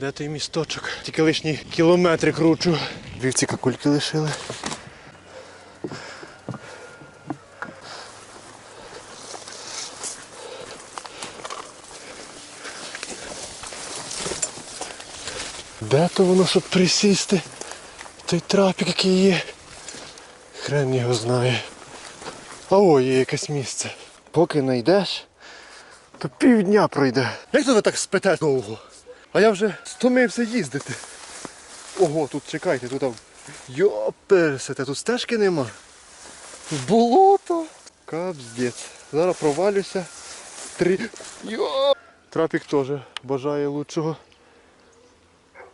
Де той місточок? Тільки лишні кілометри кручу. Вівці какульки лишили. Де то воно, щоб присісти? Той трапік, який є. Хрен його знає. А о, є якесь місце. Поки не йдеш, то півдня пройде. Як то ви так спите довго? А я вже стомився їздити. Ого, тут чекайте, тут там. Йоперсете, тут стежки нема. Болото. Капздець. Зараз провалюся. Три. Йо! Трапік теж бажає лучшого.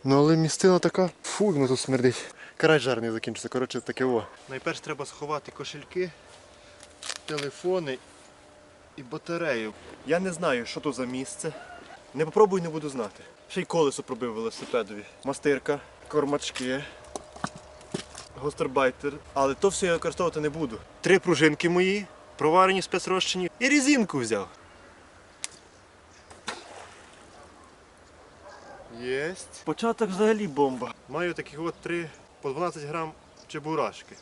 Ну але містина така, фу, воно тут смердить. Карай жарний закінчиться, коротше таке о. Найперше треба сховати кошельки, телефони і батарею. Я не знаю, що то за місце. Не попробую, не буду знати. Ще й колесо пробив велосипедові. Мастирка, кормачки, гостербайтер. Але то все я використовувати не буду. Три пружинки мої, проварені спецрозчині і резинку взяв. Єсть. Початок взагалі бомба. Маю таких от три по 12 грам чебурашки.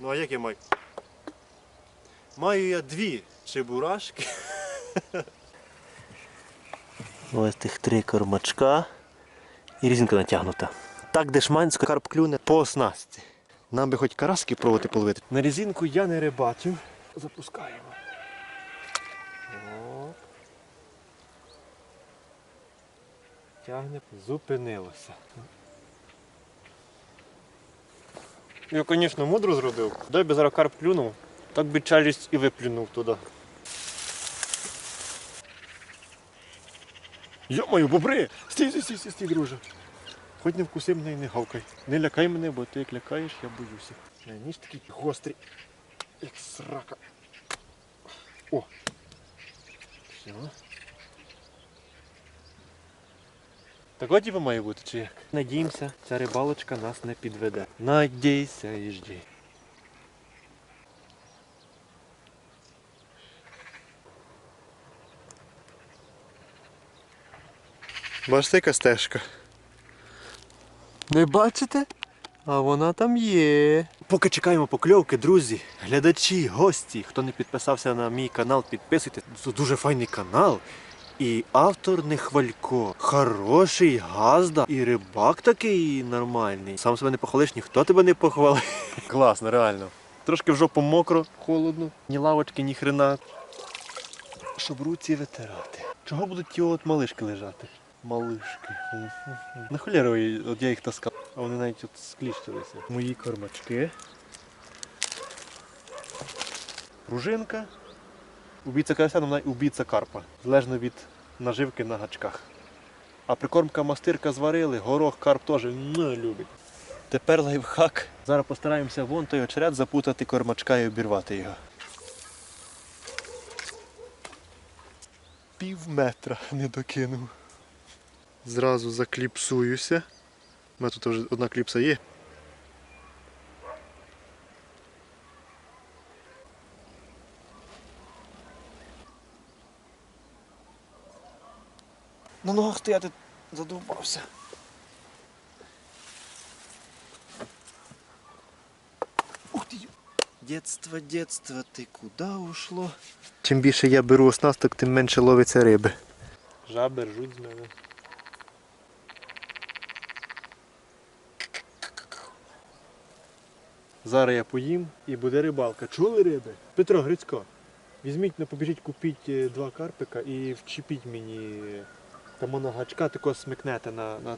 Ну а як я маю? Маю я дві чебурашки. Ось тих три кормачка і різинка натягнута. Так дешмансько карп клюне по оснастці. Нам би хоч караски пробувати половити. На різинку я не рибачив. Запускаємо. Оп. Тягне, зупинилося. Я, звісно, мудро зробив. Дай би зараз карп клюнув, так би челюсть і виплюнув туди. Йо-мою, бобри! Стій, стій, стій, стій, друже. Хоч не вкуси мене і не гавкай. Не лякай мене, бо ти як лякаєш, я боюся. Ніж такий гострий, як срака. О! Все. Так от типу має бути, чи як? Надіємося, ця рибалочка нас не підведе. Надійся і жди. Бачите, яка стежка? Не бачите? А вона там є. Поки чекаємо покльовки, друзі, глядачі, гості, хто не підписався на мій канал, підписуйтесь. Це дуже файний канал. І автор не хвалько. Хороший газда. І рибак такий нормальний. Сам себе не похвалиш, ніхто тебе не похвалить. Класно, реально. Трошки в жопу мокро, холодно. Ні лавочки, ні хрена. Щоб руці витирати. Чого будуть ті от малишки лежати? Малишки. На холєру, от я їх таскав. А вони навіть от скліщилися. Мої кормачки. Пружинка. Убійця карася, вона убійця карпа. Залежно від наживки на гачках. А прикормка мастирка зварили, горох карп теж не любить. Тепер лайфхак. Зараз постараємося вон той очеред запутати кормачка і обірвати його. Пів метра не докинув. Зразу закліпсуюся. У мене тут вже одна кліпса є. На ногах стояти задовбався. Ух ти! Детство, детство, ти куди ушло? Чим більше я беру оснасток, тим менше ловиться риби. Жаби ржуть з мене. Зараз я поїм і буде рибалка. Чули риби? Петро Грицько, візьміть, на побіжіть, купіть е, два карпика і вчепіть мені е, там воно гачка такого смикнете на, на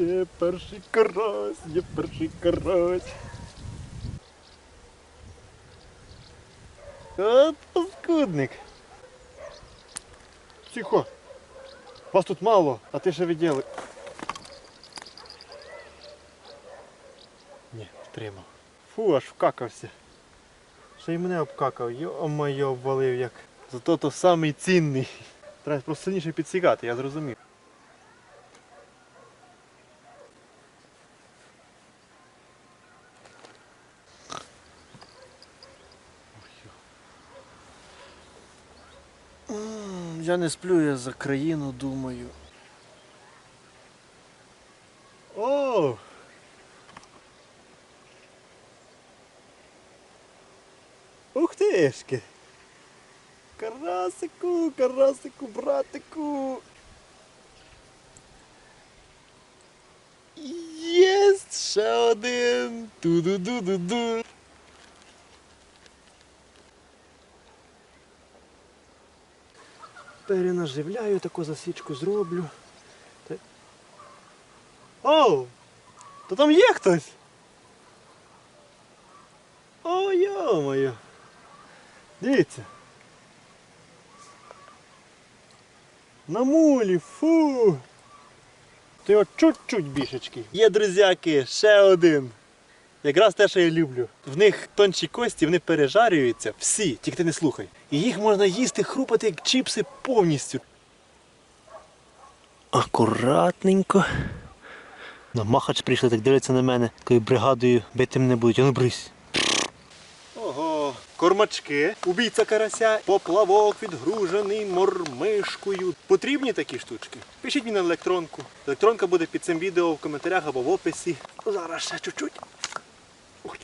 Є перший карась, є перший карась. От паскудник. Тихо. Вас тут мало, а ти ще відділи. Ні, втримав. Фу, аж вкакався. Ще й мене обкакав. Йо-моє, обвалив як. Зато то самий цінний. Треба просто сильніше підсікати, я зрозумів. Я не сплю, я за країну думаю. О! Ух тишки! Карасику, карасику, братику! Єсть! Ще один! Ту-ду-ду-ду-ду! Перенаживляю, таку засічку зроблю. Та- Оу! То там є хтось? О, йо-моє! Дивіться! На мулі, фу! То його чуть-чуть бішечки. Є друзяки, ще один. Якраз те, що я люблю. В них тончі кості, вони пережарюються всі, тільки ти не слухай. І їх можна їсти, хрупати як чіпси повністю. Акуратненько. На махач прийшли, так дивляться на мене, такою бригадою бити мене будуть, а ну брись. Ого, кормачки, убійця карася, поплавок відгружений мормишкою. Потрібні такі штучки? Пишіть мені на електронку. Електронка буде під цим відео в коментарях або в описі. Зараз ще чуть-чуть.